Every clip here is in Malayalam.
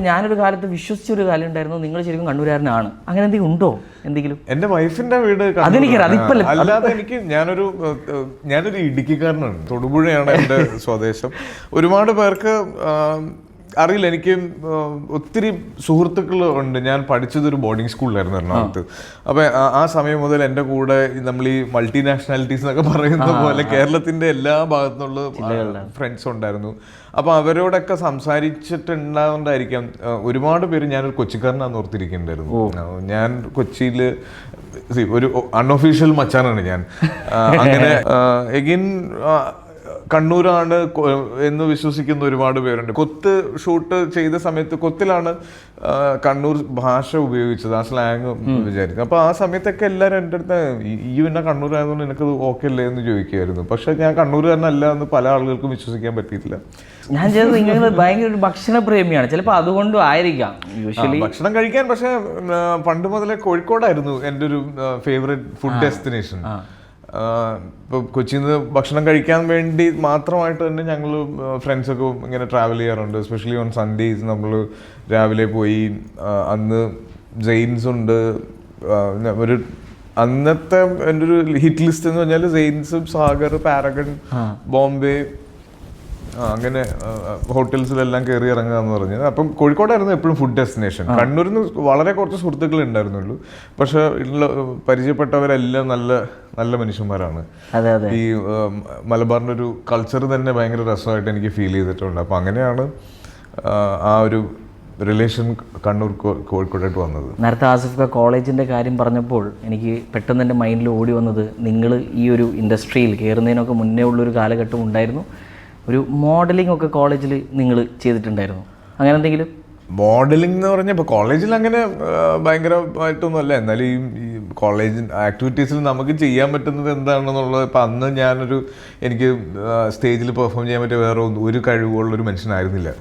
ഞാനൊരു കാലത്ത് വിശ്വസിച്ച ഒരു കാലം ഉണ്ടായിരുന്നു. നിങ്ങൾ ശരിക്കും കണ്ണൂരാരനാണ്. അങ്ങനെ എന്തെങ്കിലും ഉണ്ടോ? എന്തെങ്കിലും? എന്റെ വൈഫിന്റെ വീട്. അതെനിക്കറിയാം, അല്ലാതെ എനിക്ക് ഞാനൊരു ഞാനൊരു ഇടുക്കിക്കാരനാണ്. തൊടുപുഴയാണ് എന്റെ സ്വദേശം. ഒരുപാട് പേർക്ക് അറിയില്ല എനിക്ക് ഒത്തിരി സുഹൃത്തുക്കൾ ഉണ്ട്. ഞാൻ പഠിച്ചത് ഒരു ബോർഡിംഗ് സ്കൂളിലായിരുന്നു എറണാകുളത്ത്. അപ്പൊ ആ- സമയം മുതൽ എന്റെ കൂടെ നമ്മൾ ഈ മൾട്ടി നാഷണാലിറ്റീസ് എന്നൊക്കെ പറയുന്ന പോലെ കേരളത്തിന്റെ എല്ലാ ഭാഗത്തുനിന്നുള്ള ഫ്രണ്ട്സ് ഉണ്ടായിരുന്നു. അപ്പൊ അവരോടൊക്കെ സംസാരിച്ചിട്ടുണ്ടാവുന്നതായിരിക്കാം. ആ, ഒരുപാട് പേര് ഞാനൊരു കൊച്ചിക്കാരനാന്ന് ഓർത്തിരിക്കുന്നുണ്ടായിരുന്നു. ഞാൻ കൊച്ചിയിൽ ഒരു അൺഒഫീഷ്യൽ മച്ചാനാണ് ഞാൻ. അങ്ങനെ എഗിൻ കണ്ണൂരാണ് എന്ന് വിശ്വസിക്കുന്ന ഒരുപാട് പേരുണ്ട്. കൊത്ത് ഷൂട്ട് ചെയ്ത സമയത്ത് കൊത്തിലാണ് കണ്ണൂർ ഭാഷ ഉപയോഗിച്ചത് ആ സ്ലാങ് വിചാരിക്കും അപ്പൊ ആ സമയത്തൊക്കെ എല്ലാവരും എന്റെ അടുത്ത് "ഈ- പിന്നെ കണ്ണൂരായതുകൊണ്ട് എനിക്കത് ഓക്കെ അല്ലേ എന്ന് ചോദിക്കുമായിരുന്നു പക്ഷെ ഞാൻ കണ്ണൂരുകാരനല്ല എന്ന് പല ആളുകൾക്കും വിശ്വസിക്കാൻ പറ്റിയിട്ടില്ല. ഞാൻ ചെയ്തത് നിങ്ങൾ ഭയങ്കര ഭക്ഷണ പ്രേമിയാണ്. ചിലപ്പോൾ അതുകൊണ്ടും ആയിരിക്കാം. യൂഷ്വലി ഭക്ഷണം കഴിക്കാൻ പക്ഷെ പണ്ട് മുതലേ കോഴിക്കോടായിരുന്നു എന്റെ ഒരു ഫേവറേറ്റ് ഫുഡ് ഡെസ്റ്റിനേഷൻ ഇപ്പൊ കൊച്ചിയിൽ നിന്ന് ഭക്ഷണം കഴിക്കാൻ വേണ്ടി മാത്രമായിട്ട് തന്നെ ഞങ്ങൾ ഫ്രണ്ട്സൊക്കെ ഇങ്ങനെ ട്രാവൽ ചെയ്യാറുണ്ട്. എസ്പെഷ്യലി ഓൺ സൺഡേസ് നമ്മൾ രാവിലെ പോയി അന്ന് ജെയിൻസ് ഉണ്ട്. ഒരു അന്നത്തെ എന്റെ ഒരു ഹിറ്റ് ലിസ്റ്റ് എന്ന് പറഞ്ഞാൽ ജെയിൻസ് സാഗർ പാരഗൺ ബോംബെ അങ്ങനെ ഹോട്ടൽസിലെല്ലാം കയറി ഇറങ്ങുക എന്ന് പറഞ്ഞത്. അപ്പം കോഴിക്കോടായിരുന്നു എപ്പോഴും ഫുഡ് ഡെസ്റ്റിനേഷൻ കണ്ണൂരിൽ നിന്ന് വളരെ കുറച്ച് സുഹൃത്തുക്കൾ ഉണ്ടായിരുന്നുള്ളൂ പക്ഷെ പരിചയപ്പെട്ടവരെല്ലാം നല്ല നല്ല മനുഷ്യന്മാരാണ്. അതെ അതെ. ഈ മലബാറിന്റെ മലബാറിന്റെ ഒരു കൾച്ചർ തന്നെ ഭയങ്കര രസമായിട്ട് എനിക്ക് ഫീൽ ചെയ്തിട്ടുണ്ട്. അപ്പം അങ്ങനെയാണ് ആ, ഒരു റിലേഷൻ കണ്ണൂർ കോഴിക്കോട്ടായിട്ട് കോഴിക്കോടായിട്ട് വന്നത്. നേരത്തെ ആസിഫ് കോളേജിന്റെ കാര്യം പറഞ്ഞപ്പോൾ എനിക്ക് പെട്ടെന്ന് എന്റെ മൈൻഡിൽ ഓടി വന്നത് നിങ്ങൾ ഈ ഒരു ഇൻഡസ്ട്രിയിൽ കയറുന്നതിനൊക്കെ മുന്നേ ഉള്ളൊരു കാലഘട്ടം ഉണ്ടായിരുന്നു. ഒരു മോഡലിംഗ് ഒക്കെ കോളേജിൽ നിങ്ങൾ ചെയ്തിട്ടുണ്ടായിരുന്നു. അങ്ങനെ എന്തെങ്കിലും? മോഡലിംഗ് എന്ന് പറഞ്ഞാൽ ഇപ്പോൾ കോളേജിൽ അങ്ങനെ ഭയങ്കരമായിട്ടൊന്നും അല്ല എന്നാലും ഈ കോളേജ് ആക്ടിവിറ്റീസിൽ നമുക്ക് ചെയ്യാൻ പറ്റുന്നത് എന്താണെന്നുള്ളത് ഇപ്പം അന്ന് ഞാനൊരു എനിക്ക് സ്റ്റേജിൽ പെർഫോം ചെയ്യാൻ പറ്റിയ വേറെ ഒന്നും- ഒരു കഴിവുള്ളൊരു മനുഷ്യനായിരുന്നില്ല.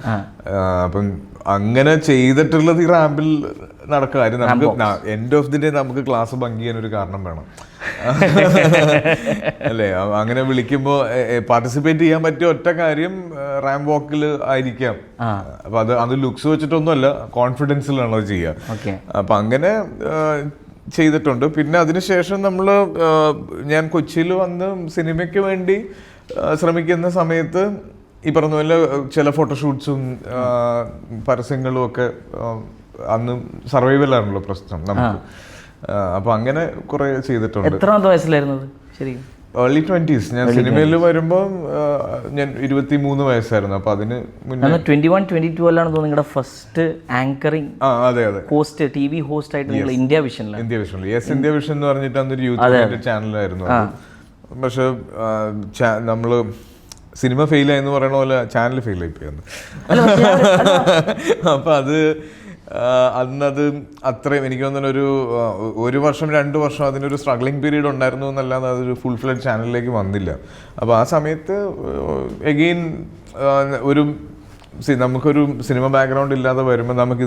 അപ്പം അങ്ങനെ ചെയ്തിട്ടുള്ളത് ഈ റാമ്പിൽ നടക്കുക. കാര്യം നമുക്ക് എൻഡ് ഓഫ് ദി ഡേ നമുക്ക് ക്ലാസ് ഭംഗിയാൻ ചെയ്യാൻ ഒരു കാരണം വേണം. അല്ലേ? അങ്ങനെ വിളിക്കുമ്പോൾ പാർട്ടിസിപ്പേറ്റ് ചെയ്യാൻ പറ്റിയ ഒറ്റ കാര്യം റാം വാക്കിൽ ആയിരിക്കാം. അപ്പൊ അത് അത് ലുക്സ് വെച്ചിട്ടൊന്നുമല്ല കോൺഫിഡൻസിലാണ് അത് ചെയ്യുക അപ്പൊ അങ്ങനെ ചെയ്തിട്ടുണ്ട്. പിന്നെ അതിനുശേഷം നമ്മൾ ഞാൻ കൊച്ചിയിൽ വന്ന് സിനിമയ്ക്ക് വേണ്ടി ശ്രമിക്കുന്ന സമയത്ത് ഈ പറഞ്ഞ പോലെ ചില ഫോട്ടോഷൂട്ട്സും പരസ്യങ്ങളും ഒക്കെ അന്ന് സർവൈവലാണല്ലോ പ്രശ്നം നമുക്ക്. അപ്പൊ അങ്ങനെ കുറെ ചെയ്തിട്ടുണ്ട്. എത്രാമത്തെ വയസ്സിലായിരുന്നത് ശരിക്കും. ഏർലി ട്വന്റീസ് ഞാൻ സിനിമയിൽ വരുമ്പോൾ ഞാൻ ഇരുപത്തി മൂന്ന് വയസ്സായിരുന്നു. അപ്പൊ അതിന് ട്വന്റി വൺ ട്വന്റി ടു അല്ലാണ് നിങ്ങളുടെ ഫസ്റ്റ് ആങ്കറിങ് ആ അതെ അതെ. ഹോസ്റ്റ് ടി വി ഹോസ്റ്റ് ആയിട്ട് നിങ്ങൾ India വിഷനിലാണ് India Vision yes India Vision എന്ന് പറഞ്ഞിട്ട് അന്നൊരു യൂത്ത് ചാനലായിരുന്നു പക്ഷെ നമ്മൾ സിനിമ ഫെയിൽ ആയെന്ന് പറയണ പോലെ ചാനൽ ഫെയിൽ ആയി പോയി അപ്പൊ അത് അന്നത് അത്രയും എനിക്ക് തോന്നുന്നു ഒരു ഒരു വർഷം രണ്ട് വർഷം അതിനൊരു സ്ട്രഗ്ലിംഗ് പീരീഡ് ഉണ്ടായിരുന്നു എന്നല്ലാതെ അതൊരു ഫുൾ ഫ്ലഡ് ചാനലിലേക്ക് വന്നില്ല. അപ്പോൾ ആ സമയത്ത് എഗെയിൻ ഒരു സി നമുക്കൊരു സിനിമ ബാക്ക്ഗ്രൗണ്ട് ഇല്ലാതെ വരുമ്പോൾ നമുക്ക്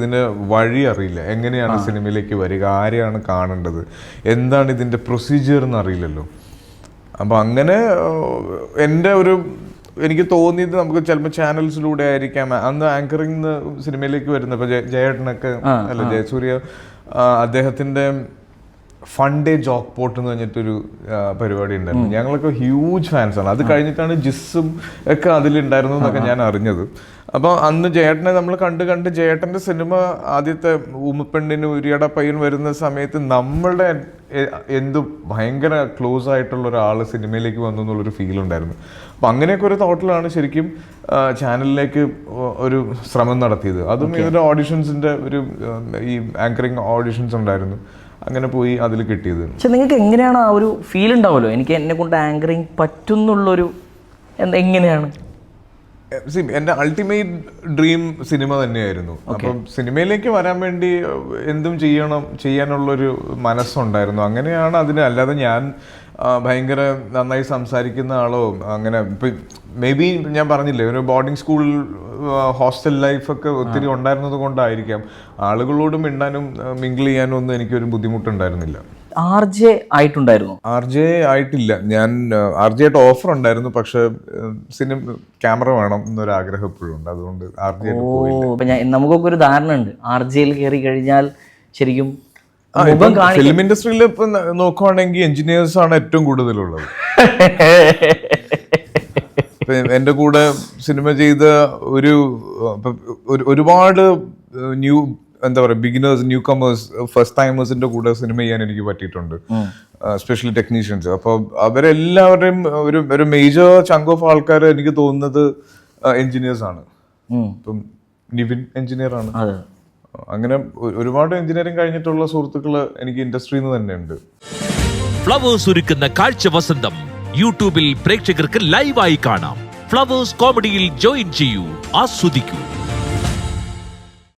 വഴി അറിയില്ല. എങ്ങനെയാണ് സിനിമയിലേക്ക് വരിക? ആരെയാണ് കാണേണ്ടത്? എന്താണ് ഇതിന്റെ പ്രൊസീജിയർ എന്ന് അറിയില്ലല്ലോ. അപ്പോൾ അങ്ങനെ എന്റെ ഒരു എനിക്ക് തോന്നിയത് നമുക്ക് ചിലപ്പോൾ ചാനൽസിലൂടെ ആയിരിക്കാം. അന്ന് ആങ്കറിങ് സിനിമയിലേക്ക് വരുന്ന ഇപ്പൊ ജയ- ജയേട്ടനൊക്കെ അല്ല ജയസൂര്യ അദ്ദേഹത്തിന്റെ ഫൺ ഡേ ജോക്ക് പോട്ട് എന്ന് പറഞ്ഞിട്ടൊരു പരിപാടി ഉണ്ടായിരുന്നു. ഞങ്ങളൊക്കെ ഹ്യൂജ് ഫാൻസാണ് അത് കഴിഞ്ഞിട്ടാണ് ജിസ്സും ഒക്കെ അതിലുണ്ടായിരുന്നു എന്നൊക്കെ ഞാൻ അറിഞ്ഞത്. അപ്പോൾ അന്ന് ജയേട്ടനെ നമ്മൾ കണ്ട് കണ്ട് ജയേട്ടന്റെ സിനിമ ആദ്യത്തെ ഉമ്മപ്പെണ്ണിന് ഉരിയട പയ്യൻ വരുന്ന സമയത്ത് നമ്മളുടെ എന്ത് ഭയങ്കര ക്ലോസ് ആയിട്ടുള്ള ഒരാൾ സിനിമയിലേക്ക് വന്നു എന്നുള്ളൊരു ഫീൽ ഉണ്ടായിരുന്നു. അപ്പം അങ്ങനെയൊക്കെ ഒരു തോട്ടിലാണ് ശരിക്കും ചാനലിലേക്ക് ഒരു ശ്രമം നടത്തിയത്. അതും ഇതിന്റെ ഓഡിഷൻസിന്റെ ഒരു ഈ ആങ്കറിങ് ഓഡിഷൻസ് ഉണ്ടായിരുന്നു. അങ്ങനെ പോയി അതിൽ കിട്ടിയത്. പക്ഷെ നിങ്ങൾക്ക് എങ്ങനെയാണ് ആ ഒരു ഫീൽ ഉണ്ടാവുമല്ലോ? എനിക്ക് എന്നെ കൊണ്ട് ആങ്കറിങ് പറ്റുന്നുള്ളൊരു എങ്ങനെയാണ്? എന്റെ അൾട്ടിമേറ്റ് ഡ്രീം സിനിമ തന്നെയായിരുന്നു. അപ്പം സിനിമയിലേക്ക് വരാൻ വേണ്ടി എന്തും ചെയ്യണം ചെയ്യാനുള്ളൊരു മനസ്സുണ്ടായിരുന്നു. അങ്ങനെയാണ് അതിന് അല്ലാതെ ഞാൻ ഭയങ്കര നന്നായി സംസാരിക്കുന്ന ആളോ അങ്ങനെ ഇപ്പം മേ ബി ഞാൻ പറഞ്ഞില്ലേ ഒരു ബോർഡിംഗ് സ്കൂൾ ഹോസ്റ്റൽ ലൈഫൊക്കെ ഒത്തിരി ഉണ്ടായിരുന്നത് കൊണ്ടായിരിക്കാം. ആളുകളോട് മിണ്ടാനും മിങ്കിൾ ചെയ്യാനും ഒന്നും എനിക്കൊരു ബുദ്ധിമുട്ടുണ്ടായിരുന്നില്ല. ആർ ജെ ആയിട്ടുണ്ടായിരുന്നു? ആർ ജെ ആയിട്ടില്ല. ഞാൻ ആർ ജെ ആയിട്ട് ഓഫർ ഉണ്ടായിരുന്നു പക്ഷെ സിനിമ ക്യാമറ വേണം എന്നൊരു ആഗ്രഹം എപ്പോഴും ഉണ്ട്. അതുകൊണ്ട് ആർ ജെ നമുക്കൊക്കെ ഒരു ധാരണ ഉണ്ട്. ആർ ജെയിൽ കയറി കഴിഞ്ഞാൽ ശരിക്കും ഫിലിം ഇൻഡസ്ട്രിയിൽ ഇപ്പൊ നോക്കുവാണെങ്കിൽ എഞ്ചിനീയേഴ്സ് ആണ് ഏറ്റവും കൂടുതലുള്ളത്. എന്റെ കൂടെ സിനിമ ചെയ്ത ഒരു ഒരുപാട് ന്യൂ എന്താ പറയുക ബിഗിനേഴ്സ് ന്യൂ കമേഴ്സ് ഫസ്റ്റ് ടൈമേഴ്സിന്റെ കൂടെ സിനിമ ചെയ്യാൻ എനിക്ക് പറ്റിയിട്ടുണ്ട്. സ്പെഷ്യലി ടെക്നീഷ്യൻസ് അപ്പോൾ അവരെല്ലാവരുടെയും ഒരു ഒരു മേജർ ചങ്ക് ഓഫ് ആൾക്കാർ എനിക്ക് തോന്നുന്നത് എഞ്ചിനീയേഴ്സ് ആണ്. ഇപ്പം നിവിൻ എഞ്ചിനീയർ ആണ്. അങ്ങനെ ഒരുപാട് എഞ്ചിനീയറിംഗ് കഴിഞ്ഞിട്ടുള്ള സുഹൃത്തുക്കൾ എനിക്ക് ഇൻഡസ്ട്രിയിൽ നിന്ന് തന്നെയുണ്ട്. ഫ്ലവേഴ്സ് ഒരുക്കുന്ന കാഴ്ച വസന്തം യൂട്യൂബിൽ പ്രേക്ഷകർക്ക് ലൈവായി കാണാം. ഫ്ലവേഴ്സ് കോമഡിയിൽ ജോയിൻ ചെയ്യൂ ആസ്വദിക്കൂ.